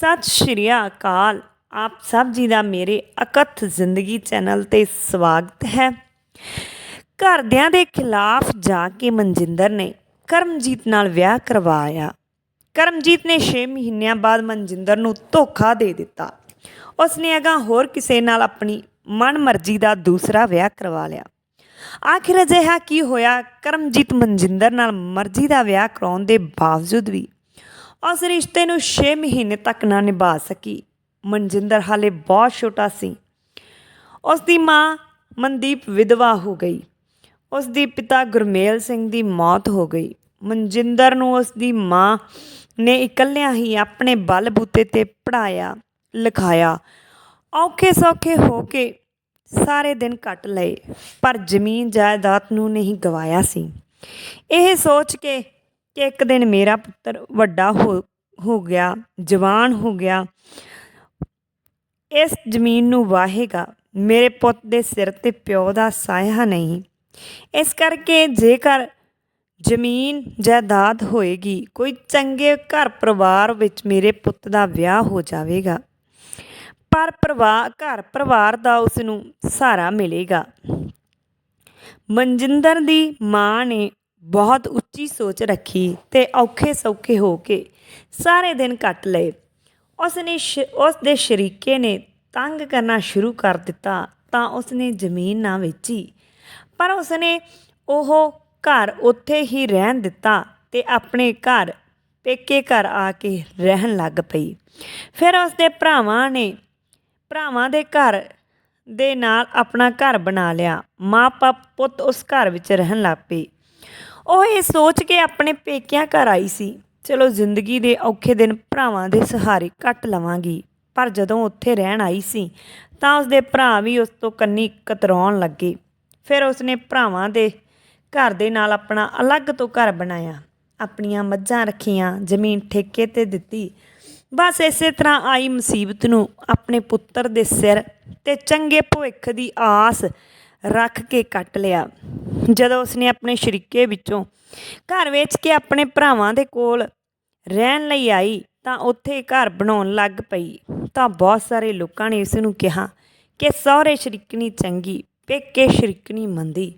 ਸਤਿ ਸ਼੍ਰੀ ਅਕਾਲ। ਆਪ ਸਭ ਜੀ ਦਾ ਮੇਰੇ ਅਕਥ ਜ਼ਿੰਦਗੀ ਚੈਨਲ ਤੇ ਸਵਾਗਤ ਹੈ। ਘਰਦਿਆਂ ਦੇ ਖਿਲਾਫ ਜਾ ਕੇ ਮਨਜਿੰਦਰ ਨੇ ਕਰਮਜੀਤ ਨਾਲ ਵਿਆਹ ਕਰਵਾਇਆ। ਕਰਮਜੀਤ ਨੇ 6 ਮਹੀਨਿਆਂ ਬਾਅਦ ਮਨਜਿੰਦਰ ਨੂੰ ਧੋਖਾ ਦੇ ਦਿੱਤਾ। ਉਸਨੇ ਅਗਾਂਹ ਹੋਰ ਕਿਸੇ ਨਾਲ ਆਪਣੀ ਮਨਮਰਜ਼ੀ ਦਾ ਦੂਸਰਾ ਵਿਆਹ ਕਰਵਾ ਲਿਆ। ਆਖਿਰ ਅਜਿਹਾ ਕੀ ਹੋਇਆ? ਕਰਮਜੀਤ ਮਨਜਿੰਦਰ ਨਾਲ ਮਰਜ਼ੀ ਦਾ ਵਿਆਹ ਕਰਾਉਣ ਦੇ ਬਾਵਜੂਦ ਵੀ ਉਸ ਰਿਸ਼ਤੇ ਨੂੰ 6 ਮਹੀਨੇ ਤੱਕ ਨਾ ਨਿਭਾ ਸਕੀ। ਮਨਜਿੰਦਰ ਹਾਲੇ ਬਹੁਤ ਛੋਟਾ ਸੀ। ਉਸ ਦੀ ਮਾਂ ਮਨਦੀਪ ਵਿਧਵਾ ਹੋ ਗਈ। ਉਸ ਦੀ ਪਿਤਾ ਗੁਰਮੇਲ ਸਿੰਘ ਦੀ ਮੌਤ ਹੋ ਗਈ। ਮਨਜਿੰਦਰ ਨੂੰ ਉਸ ਦੀ ਮਾਂ ਨੇ ਇਕੱਲਿਆਂ ਹੀ ਆਪਣੇ ਬਲਬੂਤੇ ਤੇ ਪੜਾਇਆ ਲਿਖਾਇਆ। ਔਖੇ ਸੌਖੇ ਹੋ ਕੇ ਸਾਰੇ ਦਿਨ ਕੱਟ ਲਏ, ਪਰ ਜ਼ਮੀਨ ਜਾਇਦਾਦ ਨੂੰ ਨਹੀਂ ਗਵਾਇਆ ਸੀ। ਇਹ ਸੋਚ ਕੇ ਕਿ ਇੱਕ ਦਿਨ ਮੇਰਾ ਪੁੱਤਰ ਵੱਡਾ ਹੋ ਹੋ ਗਿਆ, ਜਵਾਨ ਹੋ ਗਿਆ। ਇਸ ਜ਼ਮੀਨ ਨੂੰ ਵਾਹੇਗਾ। ਮੇਰੇ ਪੁੱਤ ਦੇ ਸਿਰ ਤੇ ਪਿਓ ਦਾ ਸਾਇਆ ਨਹੀਂ। ਇਸ ਕਰਕੇ ਜੇਕਰ ਜ਼ਮੀਨ ਜਾਇਦਾਦ ਹੋਏਗੀ, ਕੋਈ ਚੰਗੇ ਘਰ ਪਰਿਵਾਰ ਵਿੱਚ ਮੇਰੇ ਪੁੱਤ ਦਾ ਵਿਆਹ ਹੋ ਜਾਵੇਗਾ। ਪਰ ਪਰਿਵਾਰ ਘਰ ਪਰਿਵਾਰ ਦਾ ਉਸ ਨੂੰ ਸਹਾਰਾ ਮਿਲੇਗਾ। ਮਨਜਿੰਦਰ ਦੀ ਮਾਂ ਨੇ ਬਹੁਤ ਉੱਚੀ ਸੋਚ ਰੱਖੀ ਤੇ ਔਖੇ ਸੌਖੇ ਹੋ ਕੇ ਸਾਰੇ ਦਿਨ ਕੱਟ ਲਏ। ਉਸ ਨੇ ਉਸ ਦੇ ਸ਼ਰੀਕੇ ਨੇ ਤੰਗ ਕਰਨਾ ਸ਼ੁਰੂ ਕਰ ਦਿੱਤਾ ਤਾਂ ਉਸ ਨੇ ਜ਼ਮੀਨ ਨਾ ਵੇਚੀ। ਪਰ ਉਸ ਨੇ ਉਹ ਘਰ ਉੱਥੇ ਹੀ ਰਹਿਣ ਦਿੱਤਾ ਤੇ ਆਪਣੇ ਘਰ ਪੇਕੇ ਘਰ ਆ ਕੇ ਰਹਿਣ ਲੱਗ ਪਈ। ਫਿਰ ਉਸ ਦੇ ਭਰਾਵਾਂ ਨੇ, ਭਰਾਵਾਂ ਦੇ ਘਰ ਦੇ ਨਾਲ ਆਪਣਾ ਘਰ ਬਣਾ ਲਿਆ। ਮਾਂ ਪਾ ਪੁੱਤ ਉਸ ਘਰ ਵਿੱਚ ਰਹਿਣ ਲੱਗ ਪਏ। ਉਹ ਇਹ ਸੋਚ ਕੇ ਆਪਣੇ ਪੇਕਿਆਂ ਘਰ ਆਈ ਸੀ। ਚਲੋ ਜ਼ਿੰਦਗੀ ਦੇ ਔਖੇ ਦਿਨ ਭਰਾਵਾਂ ਦੇ ਸਹਾਰੇ ਕੱਟ ਲਵਾਂਗੀ, ਪਰ ਜਦੋਂ ਉੱਥੇ ਰਹਿਣ ਆਈ ਸੀ, ਤਾਂ ਉਸਦੇ ਭਰਾ ਵੀ ਉਸ ਤੋਂ ਕੰਨੀ ਕਤਰਾਉਣ ਲੱਗੇ। ਫਿਰ ਉਸਨੇ ਭਰਾਵਾਂ ਦੇ ਘਰ ਦੇ ਨਾਲ ਆਪਣਾ ਅਲੱਗ ਤੋਂ ਘਰ ਬਣਾਇਆ। ਆਪਣੀਆਂ ਮੱਝਾਂ ਰੱਖੀਆਂ, ਜ਼ਮੀਨ ਠੇਕੇ ਤੇ ਦਿੱਤੀ। ਬਸ ਇਸੇ ਤਰ੍ਹਾਂ ਆਈ ਮੁਸੀਬਤ ਨੂੰ ਆਪਣੇ ਪੁੱਤਰ ਦੇ ਸਿਰ ਤੇ ਚੰਗੇ ਭਵਿੱਖ ਦੀ ਆਸ ਰੱਖ ਕੇ ਕੱਟ ਲਿਆ। ਜਦੋਂ ਉਸਨੇ ਆਪਣੇ ਸ਼ਰੀਕੇ ਵਿੱਚੋਂ ਘਰ ਵੇਚ ਕੇ ਆਪਣੇ ਭਰਾਵਾਂ ਦੇ ਕੋਲ ਰਹਿਣ ਲਈ ਆਈ, ਤਾਂ ਉੱਥੇ ਘਰ ਬਣਾਉਣ ਲੱਗ ਪਈ। ਤਾਂ ਬਹੁਤ ਸਾਰੇ ਲੋਕਾਂ ਨੇ ਇਸ ਨੂੰ ਕਿਹਾ ਕਿ ਸਹੁਰੇ ਸ਼ਰੀਕਣੀ ਚੰਗੀ, ਪੇਕੇ ਸ਼ਰੀਕਣੀ ਮੰਦੀ।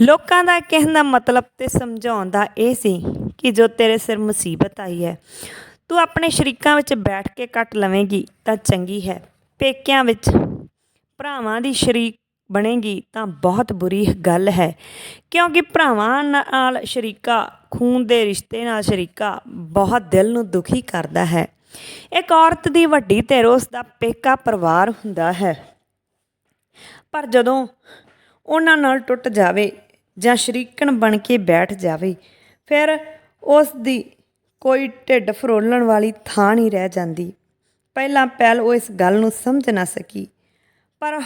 ਲੋਕਾਂ ਦਾ ਕਹਿਣ ਦਾ ਮਤਲਬ ਤੇ ਸਮਝਾਉਣ ਦਾ ਇਹ ਸੀ ਕਿ ਜੋ ਤੇਰੇ ਸਿਰ ਮੁਸੀਬਤ ਆਈ ਹੈ, ਤੂੰ ਆਪਣੇ ਸ਼ਰੀਕਾਂ ਵਿੱਚ ਬੈਠ ਕੇ ਕੱਟ ਲਵੇਂਗੀ ਤਾਂ ਚੰਗੀ ਹੈ। ਪੇਕਿਆਂ ਵਿੱਚ ਭਰਾਵਾਂ ਦੀ ਸ਼ਰੀਕ ਬਣੇਗੀ ਤਾਂ ਬਹੁਤ ਬੁਰੀ ਗੱਲ ਹੈ। ਕਿਉਂਕਿ ਭਰਾਵਾਂ ਨਾਲ ਸ਼ਰੀਕਾ, ਖੂਨ ਦੇ ਰਿਸ਼ਤੇ ਨਾਲ ਸ਼ਰੀਕਾ ਬਹੁਤ ਦਿਲ ਨੂੰ ਦੁਖੀ ਕਰਦਾ ਹੈ। ਇੱਕ ਔਰਤ ਦੀ ਵੱਡੀ ਧਿਰ ਉਸ ਦਾ ਪੇਕਾ ਪਰਿਵਾਰ ਹੁੰਦਾ ਹੈ। ਪਰ ਜਦੋਂ ਉਹਨਾਂ ਨਾਲ ਟੁੱਟ ਜਾਵੇ ਜਾਂ ਸ਼ਰੀਕਣ ਬਣ ਕੇ ਬੈਠ ਜਾਵੇ, ਫਿਰ ਉਸ ਦੀ ਕੋਈ ਢਿੱਡ ਫਰੋਲਣ ਵਾਲੀ ਥਾਂ ਨਹੀਂ ਰਹਿ ਜਾਂਦੀ। ਪਹਿਲਾਂ ਪਹਿਲ ਉਹ ਇਸ ਗੱਲ ਨੂੰ ਸਮਝ ਨਾ ਸਕੀ ਪਰ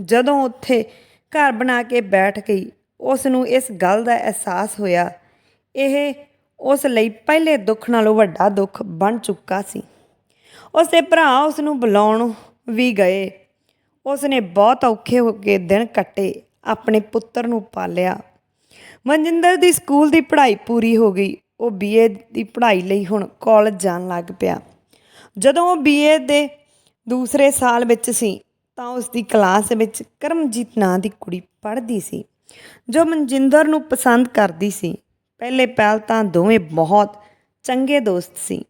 ਜਦੋਂ ਉੱਥੇ ਘਰ ਬਣਾ ਕੇ ਬੈਠ ਗਈ ਉਸ ਨੂੰ ਇਸ ਗੱਲ ਦਾ ਅਹਿਸਾਸ ਹੋਇਆ। ਇਹ ਉਸ ਲਈ ਪਹਿਲੇ ਦੁੱਖ ਨਾਲੋਂ ਵੱਡਾ ਦੁੱਖ ਬਣ ਚੁੱਕਾ ਸੀ। ਉਸ ਦੇ ਭਰਾ ਉਸ ਨੂੰ ਬੁਲਾਉਣ ਵੀ ਗਏ। ਉਸ ਨੇ ਬਹੁਤ ਔਖੇ ਹੋ ਕੇ ਦਿਨ ਕੱਟੇ, ਆਪਣੇ ਪੁੱਤਰ ਨੂੰ ਪਾਲਿਆ। ਮਨਜਿੰਦਰ ਦੀ ਸਕੂਲ ਦੀ ਪੜ੍ਹਾਈ ਪੂਰੀ ਹੋ ਗਈ। ਉਹ ਬੀਏ ਦੀ ਪੜ੍ਹਾਈ ਲਈ ਹੁਣ ਕਾਲਜ ਜਾਣ ਲੱਗ ਪਿਆ। ਜਦੋਂ ਉਹ ਬੀਏ ਦੇ ਦੂਸਰੇ ਸਾਲ ਵਿੱਚ ਸੀ ਤਾਂ ਉਸ ਦੀ ਕਲਾਸ ਵਿੱਚ ਕਰਮਜੀਤ ਨਾਂ ਦੀ ਕੁੜੀ ਪੜ੍ਹਦੀ ਸੀ, ਜੋ ਮਨਜਿੰਦਰ ਨੂੰ ਪਸੰਦ ਕਰਦੀ ਸੀ। ਪਹਿਲੇ ਪਹਿਲ ਤਾਂ ਦੋਵੇਂ ਬਹੁਤ ਚੰਗੇ ਦੋਸਤ ਸੀ।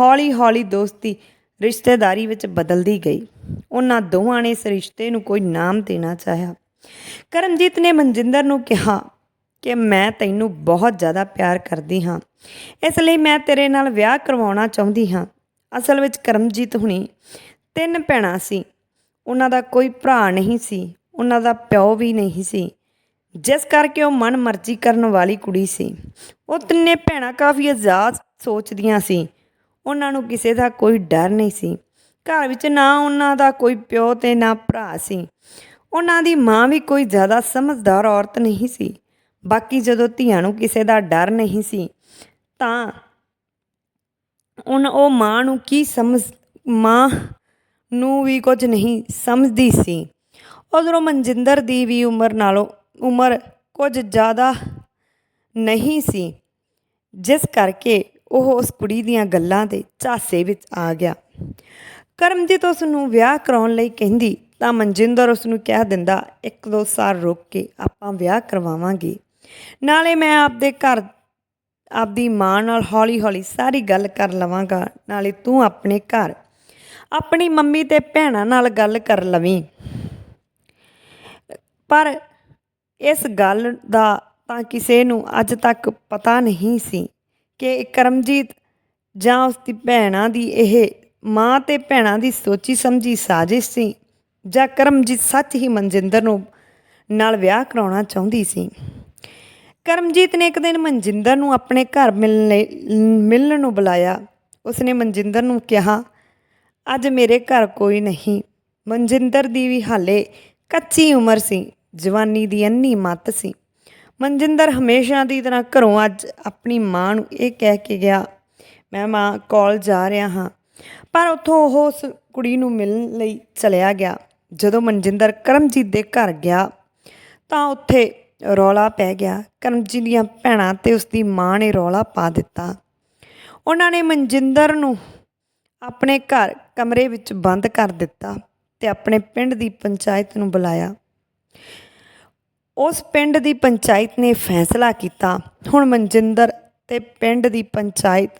ਹੌਲੀ-ਹੌਲੀ ਦੋਸਤੀ ਰਿਸ਼ਤੇਦਾਰੀ ਵਿੱਚ ਬਦਲਦੀ ਗਈ। ਉਹਨਾਂ ਦੋਵਾਂ ਨੇ ਇਸ ਰਿਸ਼ਤੇ ਨੂੰ ਕੋਈ ਨਾਮ ਦੇਣਾ ਚਾਹਿਆ। ਕਰਮਜੀਤ ਨੇ ਮਨਜਿੰਦਰ ਨੂੰ ਕਿਹਾ ਕਿ ਮੈਂ ਤੈਨੂੰ ਬਹੁਤ ਜ਼ਿਆਦਾ ਪਿਆਰ ਕਰਦੀ ਹਾਂ। ਇਸ ਲਈ ਮੈਂ ਤੇਰੇ ਨਾਲ ਵਿਆਹ ਕਰਵਾਉਣਾ ਚਾਹੁੰਦੀ ਹਾਂ। ਅਸਲ ਵਿੱਚ ਕਰਮਜੀਤ ਹੁਣੀ ਤਿੰਨ ਭੈਣਾਂ ਸੀ। ਉਹਨਾਂ ਦਾ ਕੋਈ ਭਰਾ ਨਹੀਂ ਸੀ, ਉਹਨਾਂ ਦਾ ਪਿਓ ਵੀ ਨਹੀਂ ਸੀ। ਜਿਸ ਕਰਕੇ ਉਹ ਮਨ ਮਰਜ਼ੀ ਕਰਨ ਵਾਲੀ ਕੁੜੀ ਸੀ। ਉਹ ਤਿੰਨੇ ਭੈਣਾਂ ਕਾਫੀ ਆਜ਼ਾਦ ਸੋਚਦੀਆਂ ਸੀ। ਉਹਨਾਂ ਨੂੰ ਕਿਸੇ ਦਾ ਕੋਈ ਡਰ ਨਹੀਂ ਸੀ। ਘਰ ਵਿੱਚ ਨਾ ਉਹਨਾਂ ਦਾ ਕੋਈ ਪਿਓ ਤੇ ਨਾ ਭਰਾ ਸੀ। ਉਹਨਾਂ ਦੀ ਮਾਂ ਵੀ ਕੋਈ ਜ਼ਿਆਦਾ ਸਮਝਦਾਰ ਔਰਤ ਨਹੀਂ ਸੀ। ਬਾਕੀ ਜਦੋਂ ਧੀਆਂ ਨੂੰ ਕਿਸੇ ਦਾ ਡਰ ਨਹੀਂ ਸੀ, ਤਾਂ ਉਹਨਾਂ ਉਹ ਮਾਂ ਨੂੰ ਕੀ ਸਮਝ, ਮਾਂ ਨੂੰ ਵੀ ਕੁਝ ਨਹੀਂ ਸਮਝਦੀ ਸੀ। ਉਧਰੋਂ ਮਨਜਿੰਦਰ ਦੀ ਵੀ ਉਮਰ ਨਾਲੋਂ ਉਮਰ ਕੁਝ ਜ਼ਿਆਦਾ ਨਹੀਂ ਸੀ, ਜਿਸ ਕਰਕੇ ਉਹ ਉਸ ਕੁੜੀ ਦੀਆਂ ਗੱਲਾਂ ਦੇ ਝਾਸੇ ਵਿੱਚ ਆ ਗਿਆ। ਕਰਮਜੀਤ ਉਸ ਨੂੰ ਵਿਆਹ ਕਰਾਉਣ ਲਈ ਕਹਿੰਦੀ, ਤਾਂ ਮਨਜਿੰਦਰ ਉਸ ਨੂੰ ਕਹਿ ਦਿੰਦਾ, ਇੱਕ ਦੋ ਸਾਲ ਰੁਕ ਕੇ ਆਪਾਂ ਵਿਆਹ ਕਰਵਾਵਾਂਗੇ। ਨਾਲੇ ਮੈਂ ਆਪਦੇ ਘਰ, ਆਪਦੀ ਮਾਂ ਨਾਲ ਹੌਲੀ-ਹੌਲੀ ਸਾਰੀ ਗੱਲ ਕਰ ਲਵਾਂਗਾ, ਨਾਲੇ ਤੂੰ ਆਪਣੇ ਘਰ ਆਪਣੀ ਮੰਮੀ ਤੇ ਭੈਣਾਂ ਨਾਲ ਗੱਲ ਕਰ ਲਵੀਂ। ਪਰ ਇਸ ਗੱਲ ਦਾ ਤਾਂ ਕਿਸੇ ਨੂੰ ਅੱਜ ਤੱਕ ਪਤਾ ਨਹੀਂ ਸੀ ਕਿ ਕਰਮਜੀਤ ਜਾਂ ਉਸ ਦੀ ਭੈਣਾਂ ਦੀ ਇਹ ਮਾਂ ਤੇ ਭੈਣਾਂ ਦੀ ਸੋਚੀ ਸਮਝੀ ਸਾਜ਼ਿਸ਼ ਸੀ ਜਾਂ ਕਰਮਜੀਤ ਸੱਚ ਹੀ ਮਨਜਿੰਦਰ ਨੂੰ ਨਾਲ ਵਿਆਹ ਕਰਾਉਣਾ ਚਾਹੁੰਦੀ ਸੀ। ਕਰਮਜੀਤ ਨੇ ਇੱਕ ਦਿਨ ਮਨਜਿੰਦਰ ਨੂੰ ਆਪਣੇ ਘਰ ਮਿਲਣ ਲਈ ਮਿਲਣ ਨੂੰ ਬੁਲਾਇਆ। ਉਸਨੇ ਮਨਜਿੰਦਰ ਨੂੰ ਕਿਹਾ ਅੱਜ ਮੇਰੇ ਘਰ ਕੋਈ ਨਹੀਂ। ਮਨਜਿੰਦਰ ਦੀ ਵੀ ਹਾਲੇ ਕੱਚੀ ਉਮਰ ਸੀ, ਜਵਾਨੀ ਦੀ ਅੰਨੀ ਮੱਤ ਸੀ। ਮਨਜਿੰਦਰ ਹਮੇਸ਼ਾ ਦੀ ਤਰ੍ਹਾਂ ਘਰੋਂ ਅੱਜ ਆਪਣੀ ਮਾਂ ਨੂੰ ਇਹ ਕਹਿ ਕੇ ਗਿਆ, ਮੈਂ ਮਾਂ, ਕਾਲ ਜਾ ਰਿਹਾ ਹਾਂ। ਪਰ ਉੱਥੋਂ ਉਹ ਉਸ ਕੁੜੀ ਨੂੰ ਮਿਲਣ ਲਈ ਚਲਿਆ ਗਿਆ। ਜਦੋਂ ਮਨਜਿੰਦਰ ਕਰਮਜੀਤ ਦੇ ਘਰ ਗਿਆ, ਤਾਂ ਉੱਥੇ ਰੌਲਾ ਪੈ ਗਿਆ। ਕਰਮਜੀਤ ਦੀਆਂ ਭੈਣਾਂ ਤੇ ਉਸ ਦੀ ਮਾਂ ਨੇ ਰੌਲਾ ਪਾ ਦਿੱਤਾ। ਉਹਨਾਂ ਨੇ ਮਨਜਿੰਦਰ ਨੂੰ ਆਪਣੇ ਘਰ ਕਮਰੇ ਵਿੱਚ ਬੰਦ ਕਰ ਦਿੱਤਾ ਤੇ ਆਪਣੇ ਪਿੰਡ ਦੀ ਪੰਚਾਇਤ ਨੂੰ ਬੁਲਾਇਆ। ਉਸ ਪਿੰਡ ਦੀ ਪੰਚਾਇਤ ਨੇ ਫੈਸਲਾ ਕੀਤਾ। ਹੁਣ ਮਨਜਿੰਦਰ ਤੇ ਪਿੰਡ ਦੀ ਪੰਚਾਇਤ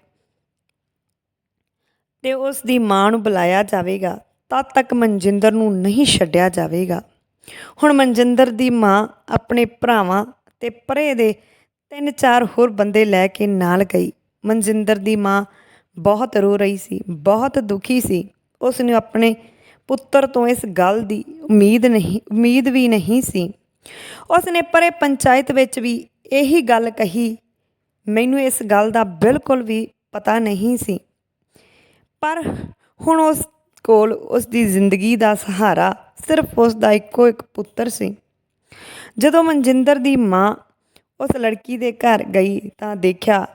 ਤੇ ਉਸ ਦੀ ਮਾਂ ਨੂੰ ਬੁਲਾਇਆ ਜਾਵੇਗਾ, ਤਦ ਤੱਕ ਮਨਜਿੰਦਰ ਨੂੰ ਨਹੀਂ ਛੱਡਿਆ ਜਾਵੇਗਾ। ਹੁਣ ਮਨਜਿੰਦਰ ਦੀ ਮਾਂ ਆਪਣੇ ਭਰਾਵਾਂ ਤੇ ਪਰੇ ਦੇ ਤਿੰਨ ਚਾਰ ਹੋਰ ਬੰਦੇ ਲੈ ਕੇ ਨਾਲ ਗਈ। ਮਨਜਿੰਦਰ ਦੀ ਮਾਂ ਬਹੁਤ ਰੋ ਰਹੀ ਸੀ, ਬਹੁਤ ਦੁਖੀ ਸੀ। ਉਸ ਨੂੰ ਆਪਣੇ ਪੁੱਤਰ ਤੋਂ ਇਸ ਗੱਲ ਦੀ ਉਮੀਦ ਨਹੀਂ, ਉਮੀਦ ਵੀ ਨਹੀਂ ਸੀ। ਉਸ ਨੇ ਪਰੇ ਪੰਚਾਇਤ ਵਿੱਚ ਵੀ ਇਹੀ ਗੱਲ ਕਹੀ, ਮੈਨੂੰ ਇਸ ਗੱਲ ਦਾ ਬਿਲਕੁਲ ਵੀ ਪਤਾ ਨਹੀਂ ਸੀ। ਪਰ ਹੁਣ ਉਸ ਕੋਲ ਉਸ ਦੀ ਜ਼ਿੰਦਗੀ ਦਾ ਸਹਾਰਾ ਸਿਰਫ ਉਸ ਦਾ ਇੱਕੋ ਇੱਕ ਪੁੱਤਰ ਸੀ। ਜਦੋਂ ਮਨਜਿੰਦਰ ਦੀ ਮਾਂ ਉਸ ਲੜਕੀ ਦੇ ਘਰ ਗਈ ਤਾਂ ਦੇਖਿਆ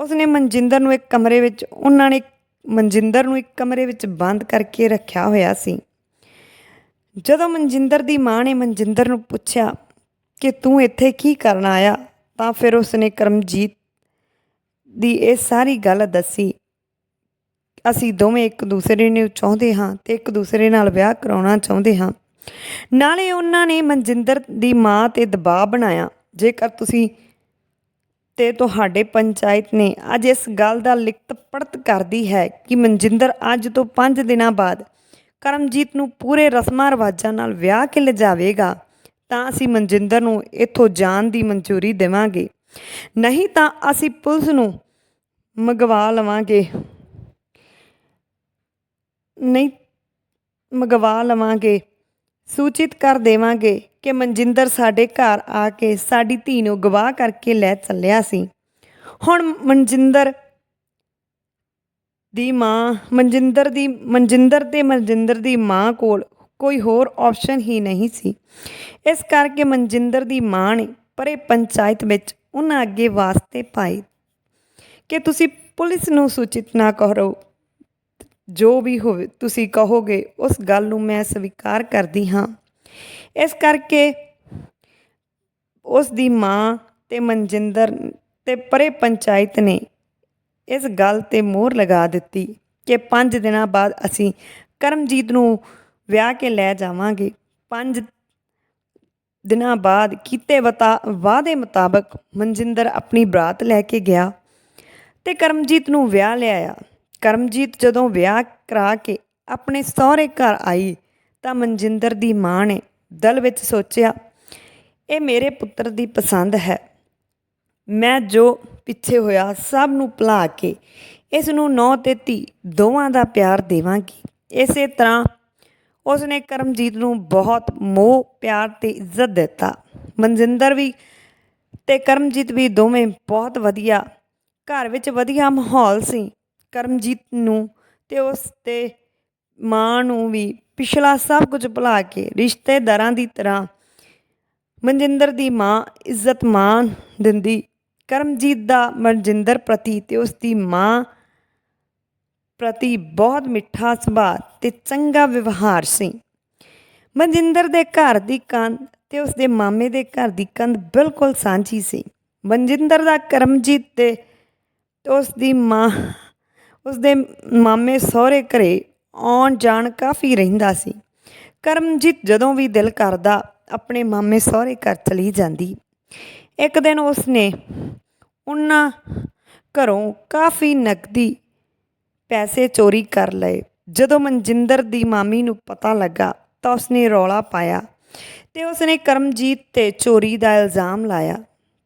ਉਸਨੇ ਮਨਜਿੰਦਰ ਨੂੰ ਇੱਕ ਕਮਰੇ ਵਿੱਚ, ਉਹਨਾਂ ਨੇ ਮਨਜਿੰਦਰ ਨੂੰ ਇੱਕ ਕਮਰੇ ਵਿੱਚ ਬੰਦ ਕਰਕੇ ਰੱਖਿਆ ਹੋਇਆ ਸੀ। ਜਦੋਂ ਮਨਜਿੰਦਰ ਦੀ ਮਾਂ ਨੇ ਮਨਜਿੰਦਰ ਨੂੰ ਪੁੱਛਿਆ ਕਿ ਤੂੰ ਇੱਥੇ ਕੀ ਕਰਨ ਆਇਆ, ਤਾਂ ਫਿਰ ਉਸਨੇ ਕਰਮਜੀਤ ਦੀ ਇਹ ਸਾਰੀ ਗੱਲ ਦੱਸੀ। ਅਸੀਂ ਦੋਵੇਂ ਇੱਕ ਦੂਸਰੇ ਨੂੰ ਚਾਹੁੰਦੇ ਹਾਂ ਤੇ ਇੱਕ ਦੂਸਰੇ ਨਾਲ ਵਿਆਹ ਕਰਾਉਣਾ ਚਾਹੁੰਦੇ ਹਾਂ। ਨਾਲੇ ਉਹਨਾਂ ਨੇ ਮਨਜਿੰਦਰ ਦੀ ਮਾਂ ਤੇ ਦਬਾਅ ਬਣਾਇਆ। ਜੇਕਰ ਤੁਸੀਂ ਤੇ ਤੁਹਾਡੇ ਪੰਚਾਇਤ ਨੇ ਅੱਜ ਇਸ ਗੱਲ ਦਾ ਲਿਖਤ ਪੜਤ ਕਰਦੀ ਹੈ ਕਿ ਮਨਜਿੰਦਰ ਅੱਜ ਤੋਂ 5 ਦਿਨਾਂ ਬਾਅਦ ਕਰਮਜੀਤ ਨੂੰ ਪੂਰੇ ਰਸਮਾਂ ਰਿਵਾਜਾਂ ਨਾਲ ਵਿਆਹ ਕੇ ਲਿਜਾਵੇਗਾ, ਤਾਂ ਅਸੀਂ ਮਨਜਿੰਦਰ ਨੂੰ ਇੱਥੋਂ ਜਾਣ ਦੀ ਮਨਜ਼ੂਰੀ ਦੇਵਾਂਗੇ। ਨਹੀਂ ਤਾਂ ਅਸੀਂ ਪੁਲਿਸ ਨੂੰ ਮੰਗਵਾ ਲਵਾਂਗੇ। ਨਹੀਂ, ਮੰਗਵਾ ਲਵਾਂਗੇ। ਸੂਚਿਤ ਕਰ ਦੇਵਾਂਗੇ ਕਿ ਮਨਜਿੰਦਰ ਸਾਡੇ ਘਰ ਆ ਕੇ ਸਾਡੀ ਧੀ ਨੂੰ ਗਵਾਹ ਕਰਕੇ ਲੈ ਚੱਲਿਆ ਸੀ। ਹੁਣ ਮਨਜਿੰਦਰ ਦੀ ਮਾਂ, ਮਨਜਿੰਦਰ ਦੀ, ਮਨਜਿੰਦਰ ਤੇ ਮਨਜਿੰਦਰ ਦੀ ਮਾਂ ਕੋਲ ਕੋਈ ਹੋਰ ਆਪਸ਼ਨ ਹੀ ਨਹੀਂ ਸੀ। ਇਸ ਕਰਕੇ ਮਨਜਿੰਦਰ ਦੀ ਮਾਂ ਨੇ ਪਰੇ ਪੰਚਾਇਤ ਵਿੱਚ ਉਹਨਾਂ ਅੱਗੇ ਵਾਸਤੇ ਪਾਏ ਕਿ ਤੁਸੀਂ ਪੁਲਿਸ ਨੂੰ ਸੂਚਿਤ ਨਾ ਕਰੋ। ਜੋ ਵੀ ਹੋਵੇ, ਤੁਸੀਂ ਕਹੋਗੇ, ਉਸ ਗੱਲ ਨੂੰ ਮੈਂ ਸਵੀਕਾਰ ਕਰਦੀ ਹਾਂ। ਇਸ ਕਰਕੇ ਉਸ ਦੀ ਮਾਂ ਤੇ ਮਨਜਿੰਦਰ ਤੇ ਪਰੇ ਪੰਚਾਇਤ ਨੇ ਇਸ ਗੱਲ ਤੇ ਮੋਹਰ ਲਗਾ ਦਿੱਤੀ ਕਿ 5 ਦਿਨਾਂ ਬਾਅਦ ਅਸੀਂ ਕਰਮਜੀਤ ਨੂੰ ਵਿਆਹ ਕੇ ਲੈ ਜਾਵਾਂਗੇ। 5 ਦਿਨਾਂ ਬਾਅਦ ਕੀਤੇ ਵਤਾ, ਵਾਅਦੇ ਮੁਤਾਬਕ ਮਨਜਿੰਦਰ ਆਪਣੀ ਬਰਾਤ ਲੈ ਕੇ ਗਿਆ ਤੇ ਕਰਮਜੀਤ ਨੂੰ ਵਿਆਹ ਲਿਆਇਆ ਕਰਮਜੀਤ ਜਦੋਂ ਵਿਆਹ ਕਰਾ ਕੇ ਆਪਣੇ ਸਹੁਰੇ ਘਰ ਆਈ ਤਾਂ ਮਨਜਿੰਦਰ ਦੀ ਮਾਂ ਨੇ ਦਿਲ ਵਿੱਚ ਸੋਚਿਆ, ਇਹ ਮੇਰੇ ਪੁੱਤਰ ਦੀ ਪਸੰਦ ਹੈ। ਮੈਂ ਜੋ ਪਿੱਛੇ ਹੋਇਆ ਸਭ ਨੂੰ ਭੁਲਾ ਕੇ ਇਸ ਨੂੰ ਨੌ ਤੇ ਧੀ ਦੋਵਾਂ ਦਾ ਪਿਆਰ ਦੇਵਾਂਗੀ। ਇਸੇ ਤਰ੍ਹਾਂ ਉਸਨੇ ਕਰਮਜੀਤ ਨੂੰ ਬਹੁਤ ਮੋਹ, ਪਿਆਰ ਤੇ ਇੱਜ਼ਤ ਦਿੱਤਾ। ਮਨਜਿੰਦਰ ਵੀ ਤੇ ਕਰਮਜੀਤ ਵੀ ਦੋਵੇਂ ਬਹੁਤ ਵਧੀਆ, ਘਰ ਵਿੱਚ ਵਧੀਆ ਮਾਹੌਲ ਸੀ। ਕਰਮਜੀਤ ਨੂੰ ਤੇ ਉਸ ਤੇ ਮਾਂ ਨੂੰ ਵੀ ਪਿਛਲਾ ਸਭ ਕੁਝ ਭੁਲਾ ਕੇ ਰਿਸ਼ਤੇਦਾਰਾਂ ਦੀ ਤਰ੍ਹਾਂ ਮਨਜਿੰਦਰ ਦੀ ਮਾਂ ਇੱਜ਼ਤ ਮਾਨ ਦਿੰਦੀ, ਕਰਮਜੀਤ ਦਾ ਮਨਜਿੰਦਰ ਪ੍ਰਤੀ ਤੇ ਉਸ ਦੀ ਮਾਂ ਪ੍ਰਤੀ ਬਹੁਤ ਮਿੱਠਾ ਸੁਭਾਅ ਤੇ ਚੰਗਾ ਵਿਵਹਾਰ ਸੀ। ਮਨਜਿੰਦਰ ਦੇ ਘਰ ਦੀ ਕੰਧ ਤੇ ਉਸ ਦੇ ਮਾਮੇ ਦੇ ਘਰ ਦੀ ਕੰਧ ਬਿਲਕੁਲ ਸਾਂਝੀ ਸੀ। ਮਨਜਿੰਦਰ ਦਾ ਕਰਮਜੀਤ ਤੇ ਉਸ ਦੀ ਮਾਂ ਉਸਦੇ ਮਾਮੇ ਸਹੁਰੇ ਘਰੇ ਆਉਣ ਜਾਣ ਕਾਫੀ ਰਹਿੰਦਾ ਸੀ। ਕਰਮਜੀਤ ਜਦੋਂ ਵੀ ਦਿਲ ਕਰਦਾ, ਆਪਣੇ ਮਾਮੇ ਸਹੁਰੇ ਘਰ ਚਲੀ ਜਾਂਦੀ। ਇੱਕ ਦਿਨ ਉਸਨੇ ਉਹਨਾਂ ਘਰੋਂ ਕਾਫੀ ਨਕਦੀ ਪੈਸੇ ਚੋਰੀ ਕਰ ਲਏ। ਜਦੋਂ ਮਨਜਿੰਦਰ ਦੀ ਮਾਮੀ ਨੂੰ ਪਤਾ ਲੱਗਾ ਤਾਂ ਉਸਨੇ ਰੌਲਾ ਪਾਇਆ ਤੇ ਉਸਨੇ ਕਰਮਜੀਤ ਤੇ ਚੋਰੀ ਦਾ ਇਲਜ਼ਾਮ ਲਾਇਆ।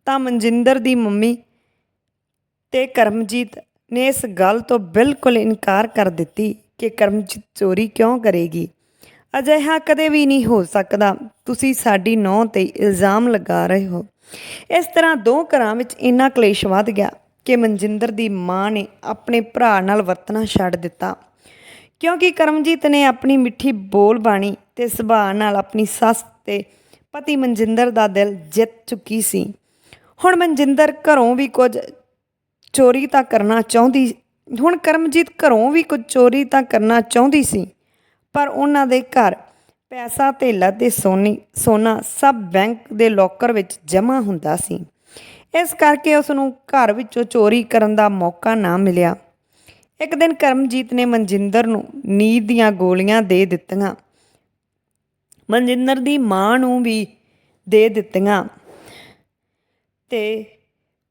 ਤਾਂ ਮਨਜਿੰਦਰ ਦੀ ਮੰਮੀ ਤੇ ਕਰਮਜੀਤ ਨੇ ਇਸ ਗੱਲ ਤੋਂ ਬਿਲਕੁਲ ਇਨਕਾਰ ਕਰ ਦਿੱਤੀ ਕਿ ਕਰਮਜੀਤ ਚੋਰੀ ਕਿਉਂ ਕਰੇਗੀ? ਅਜਿਹਾ ਕਦੇ ਵੀ ਨਹੀਂ ਹੋ ਸਕਦਾ। ਤੁਸੀਂ ਸਾਡੀ ਨੌ ਤੇ ਇਲਜ਼ਾਮ ਲਗਾ ਰਹੇ ਹੋ। ਇਸ ਤਰ੍ਹਾਂ ਦੋ ਘਰਾਂ ਵਿੱਚ ਇੰਨਾ ਕਲੇਸ਼ ਵੱਧ ਗਿਆ ਕਿ ਮਨਜਿੰਦਰ ਦੀ ਮਾਂ ਨੇ ਆਪਣੇ ਭਰਾ ਨਾਲ ਵਰਤਣਾ ਛੱਡ ਦਿੱਤਾ। ਕਿਉਂਕਿ ਕਰਮਜੀਤ ਨੇ ਆਪਣੀ ਮਿੱਠੀ ਬੋਲ ਬਾਣੀ ਤੇ ਸੁਭਾਅ ਨਾਲ ਆਪਣੀ ਸੱਸ ਤੇ ਪਤੀ ਮਨਜਿੰਦਰ ਦਾ ਦਿਲ ਜਿੱਤ ਚੁੱਕੀ ਸੀ। ਹੁਣ ਮਨਜਿੰਦਰ ਘਰੋਂ ਵੀ ਕੁਝ ਚੋਰੀ ਤਾਂ ਕਰਨਾ ਚਾਹੁੰਦੀ, ਹੁਣ ਕਰਮਜੀਤ ਘਰੋਂ ਵੀ ਕੁਝ ਚੋਰੀ ਤਾਂ ਕਰਨਾ ਚਾਹੁੰਦੀ ਸੀ, ਪਰ ਉਹਨਾਂ ਦੇ ਘਰ ਪੈਸਾ, ਧੇਲਾ ਤੇ ਸੋਨੀ, ਸੋਨਾ ਸਭ ਬੈਂਕ ਦੇ ਲੋਕਰ ਵਿੱਚ ਜਮ੍ਹਾਂ ਹੁੰਦਾ ਸੀ। ਇਸ ਕਰਕੇ ਉਸ ਨੂੰ ਘਰ ਵਿੱਚੋਂ ਚੋਰੀ ਕਰਨ ਦਾ ਮੌਕਾ ਨਾ ਮਿਲਿਆ। ਇੱਕ ਦਿਨ ਕਰਮਜੀਤ ਨੇ ਮਨਜਿੰਦਰ ਨੂੰ ਨੀਂਦ ਦੀਆਂ ਗੋਲੀਆਂ ਦੇ ਦਿੱਤੀਆਂ। ਮਨਜਿੰਦਰ ਦੀ ਮਾਂ ਨੂੰ ਵੀ ਦੇ ਦਿੱਤੀਆਂ ਤੇ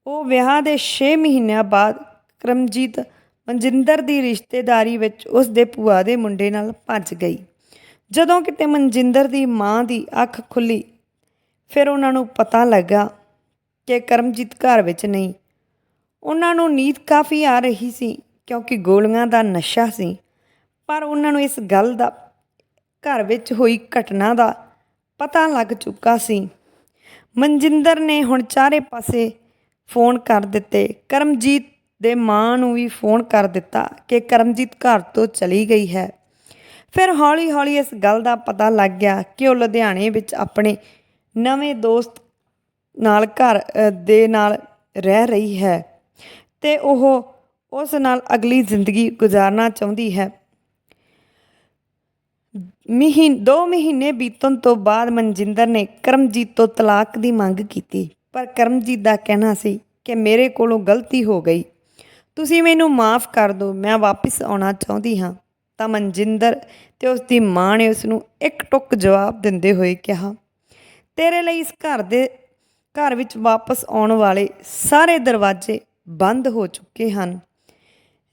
ਉਹ ਵਿਆਹ ਦੇ 6 ਮਹੀਨਿਆਂ ਬਾਅਦ ਕਰਮਜੀਤ ਮਨਜਿੰਦਰ ਦੀ ਰਿਸ਼ਤੇਦਾਰੀ ਵਿੱਚ ਉਸ ਦੇ ਭੂਆ ਦੇ ਮੁੰਡੇ ਨਾਲ ਭੱਜ ਗਈ। ਜਦੋਂ ਕਿਤੇ ਮਨਜਿੰਦਰ ਦੀ ਮਾਂ ਦੀ ਅੱਖ ਖੁੱਲੀ, ਫਿਰ ਉਹਨਾਂ ਨੂੰ ਪਤਾ ਲੱਗਾ ਕਿ ਕਰਮਜੀਤ ਘਰ ਵਿੱਚ ਨਹੀਂ। ਉਹਨਾਂ ਨੂੰ ਨੀਂਦ ਕਾਫੀ ਆ ਰਹੀ ਸੀ ਕਿਉਂਕਿ ਗੋਲੀਆਂ ਦਾ ਨਸ਼ਾ ਸੀ, ਪਰ ਉਹਨਾਂ ਨੂੰ ਇਸ ਗੱਲ ਦਾ ਘਰ ਵਿੱਚ ਹੋਈ ਘਟਨਾ ਦਾ ਪਤਾ ਲੱਗ ਚੁੱਕਾ ਸੀ। ਮਨਜਿੰਦਰ ਨੇ ਹੁਣ ਚਾਰੇ ਪਾਸੇ ਫੋਨ ਕਰ ਦਿੱਤੇ। ਕਰਮਜੀਤ ਦੇ ਮਾਂ ਨੂੰ ਵੀ ਫੋਨ ਕਰ ਦਿੱਤਾ ਕਿ ਕਰਮਜੀਤ ਘਰ ਤੋਂ ਚਲੀ ਗਈ ਹੈ। ਫਿਰ ਹੌਲੀ-ਹੌਲੀ ਇਸ ਗੱਲ ਦਾ ਪਤਾ ਲੱਗ ਗਿਆ ਕਿ ਉਹ ਲੁਧਿਆਣੇ ਵਿੱਚ ਆਪਣੇ ਨਵੇਂ ਦੋਸਤ ਨਾਲ ਘਰ ਦੇ ਨਾਲ ਰਹਿ ਰਹੀ ਹੈ ਤੇ ਉਹ ਉਸ ਨਾਲ ਅਗਲੀ ਜ਼ਿੰਦਗੀ ਗੁਜ਼ਾਰਨਾ ਚਾਹੁੰਦੀ ਹੈ। ਮਹੀਨ 2 ਮਹੀਨੇ ਬੀਤਣ ਤੋਂ ਬਾਅਦ ਮਨਜਿੰਦਰ ਨੇ ਕਰਮਜੀਤ ਤੋਂ ਤਲਾਕ ਦੀ ਮੰਗ ਕੀਤੀ। ਪਰ ਕਰਮਜੀਤ ਦਾ ਕਹਿਣਾ ਸੀ ਕਿ ਮੇਰੇ ਕੋਲੋਂ ਗਲਤੀ ਹੋ ਗਈ। ਤੁਸੀਂ ਮੈਨੂੰ ਮਾਫ ਕਰ ਦਿਓ, ਮੈਂ ਵਾਪਸ ਆਉਣਾ ਚਾਹੁੰਦੀ ਹਾਂ। ਤਾਂ ਮਨਜਿੰਦਰ ਤੇ ਉਸ ਦੀ ਮਾਂ ਨੇ ਉਸ ਨੂੰ ਇੱਕ ਟੁੱਕ ਜਵਾਬ ਦਿੰਦੇ ਹੋਏ ਕਿਹਾ, ਤੇਰੇ ਲਈ ਇਸ ਘਰ ਦੇ, ਘਰ ਵਿੱਚ ਵਾਪਸ ਆਉਣ ਵਾਲੇ ਸਾਰੇ ਦਰਵਾਜ਼ੇ ਬੰਦ ਹੋ ਚੁੱਕੇ ਹਨ।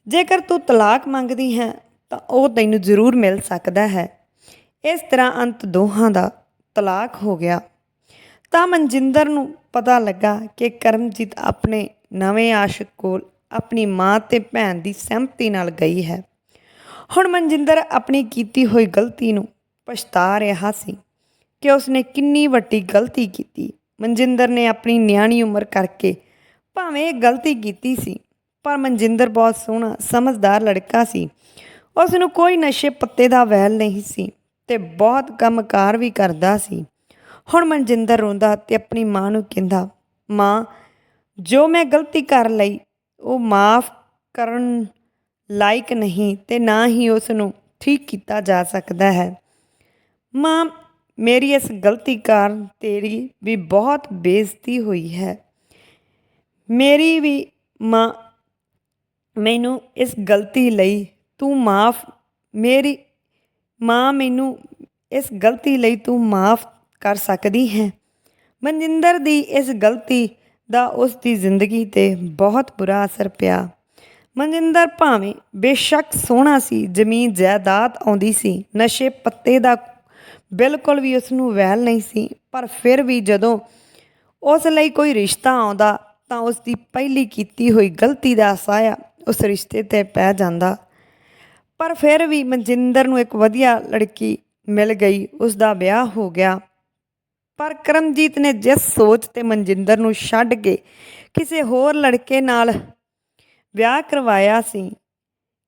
ਜੇਕਰ ਤੂੰ ਤਲਾਕ ਮੰਗਦੀ ਹੈ, ਤਾਂ ਉਹ ਤੈਨੂੰ ਜ਼ਰੂਰ ਮਿਲ ਸਕਦਾ ਹੈ। ਇਸ ਤਰ੍ਹਾਂ ਅੰਤ ਦੋਹਾਂ ਦਾ ਤਲਾਕ ਹੋ ਗਿਆ। ਤਾਂ ਮਨਜਿੰਦਰ ਨੂੰ ਪਤਾ ਲੱਗਾ ਕਿ ਕਰਮਜੀਤ ਆਪਣੇ ਨਵੇਂ ਆਸ਼ਿਕ ਕੋਲ ਆਪਣੀ ਮਾਂ ਤੇ ਭੈਣ ਦੀ ਸਹਿਮਤੀ ਨਾਲ ਗਈ ਹੈ। ਹੁਣ ਮਨਜਿੰਦਰ ਆਪਣੀ ਕੀਤੀ ਹੋਈ ਗਲਤੀ ਨੂੰ ਪਛਤਾ ਰਿਹਾ ਸੀ ਕਿ ਉਸਨੇ ਕਿੰਨੀ ਵੱਡੀ ਗਲਤੀ ਕੀਤੀ। ਮਨਜਿੰਦਰ ਨੇ ਆਪਣੀ ਨਿਆਣੀ ਉਮਰ ਕਰਕੇ ਭਾਵੇਂ ਇਹ ਗਲਤੀ ਕੀਤੀ ਸੀ, ਪਰ ਮਨਜਿੰਦਰ ਬਹੁਤ ਸੋਹਣਾ, ਸਮਝਦਾਰ ਲੜਕਾ ਸੀ। ਉਸ ਨੂੰ ਕੋਈ ਨਸ਼ੇ ਪੱਤੇ ਦਾ ਵਹਿਲ ਨਹੀਂ ਸੀ ਤੇ ਬਹੁਤ ਕੰਮਕਾਰ ਵੀ ਕਰਦਾ ਸੀ। ਹੁਣ ਮਨਜਿੰਦਰ ਰੋਂਦਾ ਤੇ ਆਪਣੀ ਮਾਂ ਨੂੰ ਕਹਿੰਦਾ, ਮਾਂ, ਜੋ ਮੈਂ ਗਲਤੀ ਕਰ ਲਈ, ਉਹ ਮਾਫ ਕਰਨ ਲਾਇਕ ਨਹੀਂ ਤੇ ਨਾ ਹੀ ਉਸ ਨੂੰ ਠੀਕ ਕੀਤਾ ਜਾ ਸਕਦਾ ਹੈ। ਮਾਂ, ਮੇਰੀ ਇਸ ਗਲਤੀ ਕਾਰਨ ਤੇਰੀ ਵੀ ਬਹੁਤ ਬੇਇੱਜ਼ਤੀ ਹੋਈ ਹੈ। ਮੇਰੀ ਵੀ ਮਾਂ, ਮੈਨੂੰ ਇਸ ਗਲਤੀ ਲਈ ਤੂੰ ਮਾਫ, ਮੇਰੀ ਮਾਂ ਮੈਨੂੰ ਇਸ ਗਲਤੀ ਲਈ ਤੂੰ ਮਾਫ ਕਰ ਸਕਦੀ ਹੈ। ਮਨਜਿੰਦਰ ਦੀ ਇਸ ਗਲਤੀ ਦਾ ਉਸ ਦੀ ਜ਼ਿੰਦਗੀ ਤੇ ਬਹੁਤ ਬੁਰਾ ਅਸਰ ਪਿਆ। ਮਨਜਿੰਦਰ ਭਾਵੇਂ ਬੇਸ਼ੱਕ ਸੋਹਣਾ ਸੀ, ਜ਼ਮੀਨ ਜਾਇਦਾਦ ਆਉਂਦੀ ਸੀ, ਨਸ਼ੇ ਪੱਤੇ ਦਾ ਬਿਲਕੁਲ ਵੀ ਉਸ ਨੂੰ ਵਹਿਲ ਨਹੀਂ ਸੀ, ਪਰ ਫਿਰ ਵੀ ਜਦੋਂ ਉਸ ਲਈ ਕੋਈ ਰਿਸ਼ਤਾ ਆਉਂਦਾ ਤਾਂ ਉਸ ਦੀ ਪਹਿਲੀ ਕੀਤੀ ਹੋਈ ਗਲਤੀ ਦਾ ਸਾਇਆ ਉਸ ਰਿਸ਼ਤੇ ਤੇ ਪੈ ਜਾਂਦਾ। ਪਰ ਫਿਰ ਵੀ ਮਨਜਿੰਦਰ ਨੂੰ ਇੱਕ ਵਧੀਆ ਲੜਕੀ ਮਿਲ ਗਈ ਉਸ ਦਾ ਵਿਆਹ ਹੋ ਗਿਆ। ਪਰ ਕਰਮਜੀਤ ਨੇ ਜਿਸ ਸੋਚ ਤੇ ਮਨਜਿੰਦਰ ਨੂੰ ਛੱਡ ਕੇ ਕਿਸੇ ਹੋਰ ਲੜਕੇ ਨਾਲ ਵਿਆਹ ਕਰਵਾਇਆ ਸੀ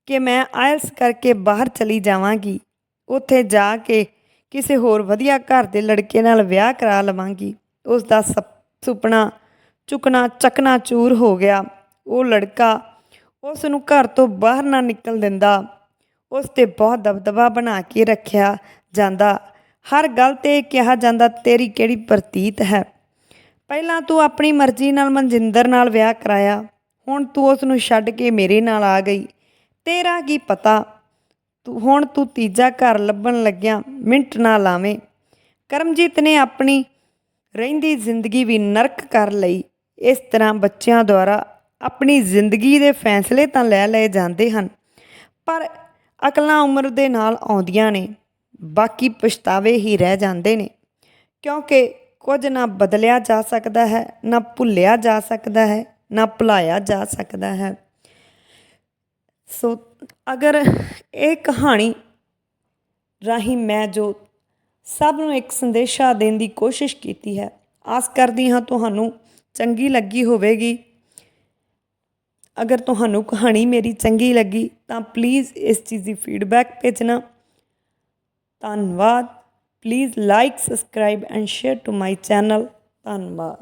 ਕਿ ਮੈਂ ਆਇਲਸ ਕਰਕੇ ਬਾਹਰ ਚਲੀ ਜਾਵਾਂਗੀ, ਉੱਥੇ ਜਾ ਕੇ ਕਿਸੇ ਹੋਰ ਵਧੀਆ ਘਰ ਦੇ ਲੜਕੇ ਨਾਲ ਵਿਆਹ ਕਰਾ ਲਵਾਂਗੀ ਉਸ ਦਾ ਸਪ- ਸੁਪਨਾ ਚੁੱਕਣਾ, ਚੱਕਣਾ ਚੂਰ ਹੋ ਗਿਆ। ਉਹ ਲੜਕਾ ਉਸ ਨੂੰ ਘਰ ਤੋਂ ਬਾਹਰ ਨਾ ਨਿਕਲ ਦਿੰਦਾ ਉਸ ਤੇ ਬਹੁਤ ਦਬਦਬਾ ਬਣਾ ਕੇ ਰੱਖਿਆ ਜਾਂਦਾ। ਹਰ ਗੱਲ ਤੇ ਕਿਹਾ ਜਾਂਦਾ ਤੇਰੀ ਕਿਹੜੀ ਪ੍ਰਤੀਤ ਹੈ। ਪਹਿਲਾਂ ਤੂੰ ਆਪਣੀ ਮਰਜ਼ੀ ਨਾਲ ਮਨਜਿੰਦਰ ਨਾਲ ਵਿਆਹ ਕਰਾਇਆ। ਹੁਣ ਤੂੰ ਉਸ ਨੂੰ ਛੱਡ ਕੇ ਮੇਰੇ ਨਾਲ ਆ ਗਈ। ਤੇਰਾ ਕੀ ਪਤਾ? ਤੂੰ ਹੁਣ ਤੂੰ ਤੀਜਾ ਘਰ ਲੱਭਣ ਲੱਗਿਆ ਮਿੰਟ ਨਾ ਲਾਵੇਂ। ਕਰਮਜੀਤ ਨੇ ਆਪਣੀ ਰਹਿੰਦੀ ਜ਼ਿੰਦਗੀ ਵੀ ਨਰਕ ਕਰ ਲਈ। ਇਸ ਤਰ੍ਹਾਂ ਬੱਚਿਆਂ ਦੁਆਰਾ ਆਪਣੀ ਜ਼ਿੰਦਗੀ ਦੇ ਫੈਸਲੇ ਤਾਂ ਲੈ ਲਏ ਜਾਂਦੇ ਹਨ, ਪਰ ਅਕਲਾਂ ਉਮਰ ਦੇ ਨਾਲ ਆਉਂਦੀਆਂ ਨੇ। ਬਾਕੀ ਪਛਤਾਵੇ ਹੀ ਰਹਿ ਜਾਂਦੇ ਨੇ। ਕਿਉਂਕਿ ਕੁਝ ਨਾ ਬਦਲਿਆ ਜਾ ਸਕਦਾ ਹੈ, ਨਾ ਭੁੱਲਿਆ ਜਾ ਸਕਦਾ ਹੈ, ਨਾ ਭੁਲਾਇਆ ਜਾ ਸਕਦਾ ਹੈ। ਸੋ ਅਗਰ ਇਹ ਕਹਾਣੀ ਰਾਹੀਂ ਮੈਂ ਜੋ ਸਭ ਨੂੰ ਇੱਕ ਸੰਦੇਸ਼ਾ ਦੇਣ ਦੀ ਕੋਸ਼ਿਸ਼ ਕੀਤੀ ਹੈ, ਆਸ ਕਰਦੀ ਹਾਂ ਤੁਹਾਨੂੰ ਚੰਗੀ ਲੱਗੀ ਹੋਵੇਗੀ। ਅਗਰ ਤੁਹਾਨੂੰ ਕਹਾਣੀ ਮੇਰੀ ਚੰਗੀ ਲੱਗੀ ਤਾਂ ਪਲੀਜ਼ ਇਸ ਚੀਜ਼ ਦੀ ਫੀਡਬੈਕ ਭੇਜਣਾ। ਧੰਨਵਾਦ please like subscribe and share to my channel ਧੰਨਵਾਦ